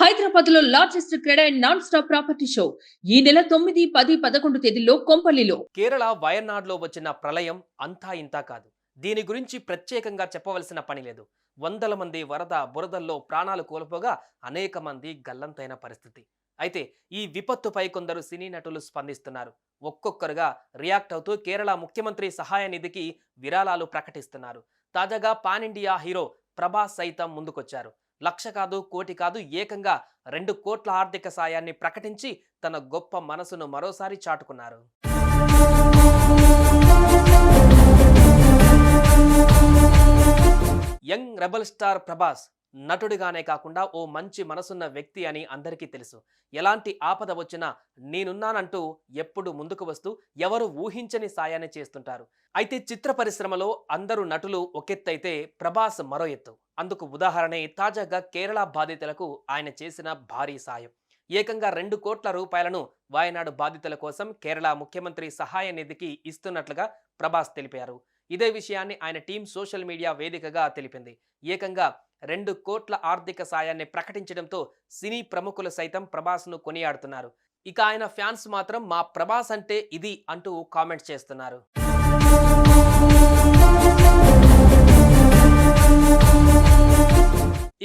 హైదరాబాద్లో largest cred and non stop property show. ఈ నెల తొమ్మిది పది పదకొండు తేదీల్లో కొంపల్లిలో. కేరళ వయనాడ్లో వచ్చిన ప్రళయం అంతా ఇంతా కాదు. దీని గురించి ప్రత్యేకంగా చెప్పవలసిన పని లేదు. వందల మంది వరద బురదల్లో ప్రాణాలు కోల్పోగా అనేక మంది గల్లంతైన పరిస్థితి. అయితే ఈ విపత్తుపై కొందరు సినీ నటులు స్పందిస్తున్నారు. ఒక్కొక్కరుగా రియాక్ట్ అవుతూ కేరళ ముఖ్యమంత్రి సహాయ నిధికి విరాళాలు ప్రకటిస్తున్నారు. తాజాగా పాన్ ఇండియా హీరో ప్రభాస్ సైతం ముందుకొచ్చారు. లక్ష కాదు కోటి కాదు ఏకంగా రెండు కోట్ల ఆర్థిక సాయాన్ని ప్రకటించి తన గొప్ప మనసును మరోసారి చాటుకున్నారు. యంగ్ రెబల్ స్టార్ ప్రభాస్ నటుడిగానే కాకుండా ఓ మంచి మనసున్న వ్యక్తి అని అందరికీ తెలుసు. ఎలాంటి ఆపద వచ్చినా నేనున్నానంటూ ఎప్పుడు ముందుకు వస్తూ ఎవరు ఊహించని సాయాన్ని చేస్తుంటారు. అయితే చిత్ర పరిశ్రమలో అందరూ నటులు ఒకెత్తైతే ప్రభాస్ మరో ఎత్తు. అందుకు ఉదాహరణే తాజాగా కేరళ బాధితులకు ఆయన చేసిన భారీ సాయం. ఏకంగా రెండు కోట్ల రూపాయలను వాయనాడు బాధితుల కోసం కేరళ ముఖ్యమంత్రి సహాయ నిధికి ఇస్తున్నట్లుగా ప్రభాస్ తెలిపారు. ఇదే విషయాన్ని ఆయన టీం సోషల్ మీడియా వేదికగా తెలిపింది. ఏకంగా రెండు కోట్ల ఆర్థిక సాయాన్ని ప్రకటించడంతో సినీ ప్రముఖులు సైతం ప్రభాస్ను కొనియాడుతున్నారు. ఇక ఆయన ఫ్యాన్స్ మాత్రం మా ప్రభాస్ అంటే ఇది అంటూ కామెంట్ చేస్తున్నారు.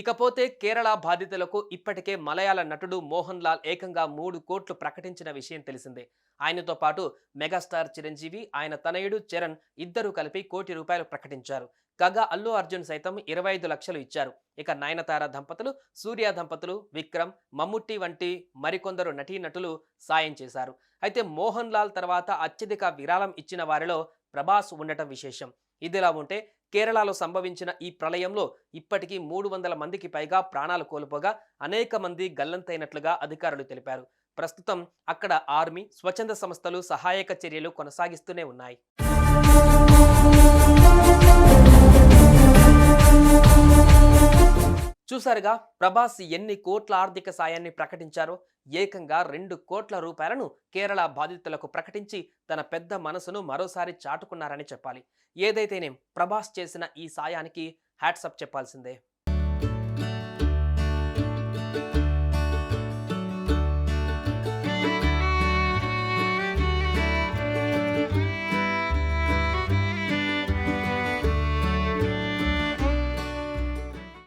ఇకపోతే కేరళ బాధితులకు ఇప్పటికే మలయాళ నటుడు మోహన్ లాల్ ఏకంగా మూడు కోట్లు ప్రకటించిన విషయం తెలిసిందే. ఆయనతో పాటు మెగాస్టార్ చిరంజీవి ఆయన తనయుడు చరణ్ ఇద్దరు కలిపి కోటి రూపాయలు ప్రకటించారు. కాగా అల్లు అర్జున్ సైతం ఇరవై ఐదు లక్షలు ఇచ్చారు. ఇక నయనతార దంపతులు సూర్య దంపతులు విక్రమ్ మమ్ముట్టి వంటి మరికొందరు నటీనటులు సాయం చేశారు. అయితే మోహన్ లాల్ తర్వాత అత్యధిక విరాళం ఇచ్చిన వారిలో ప్రభాస్ ఉండటం విశేషం. ఇదిలా ఉంటే కేరళలో సంభవించిన ఈ ప్రళయంలో ఇప్పటికీ మూడు వందల మందికి పైగా ప్రాణాలు కోల్పోగా అనేక మంది గల్లంతైనట్లుగా అధికారులు తెలిపారు. ప్రస్తుతం అక్కడ ఆర్మీ స్వచ్ఛంద సంస్థలు సహాయక చర్యలు కొనసాగిస్తూనే ఉన్నాయి. చూసారుగా ప్రభాస్ ఎన్ని కోట్ల ఆర్థిక సాయాన్ని ప్రకటించారో ఏకంగా రెండు కోట్ల రూపాయలను కేరళ బాధితులకు ప్రకటించి తన పెద్ద మనసును మరోసారి చాటుకున్నారని చెప్పాలి. ఏదైతేనేం ప్రభాస్ చేసిన ఈ సాయానికి హ్యాట్సప్ చెప్పాల్సిందే.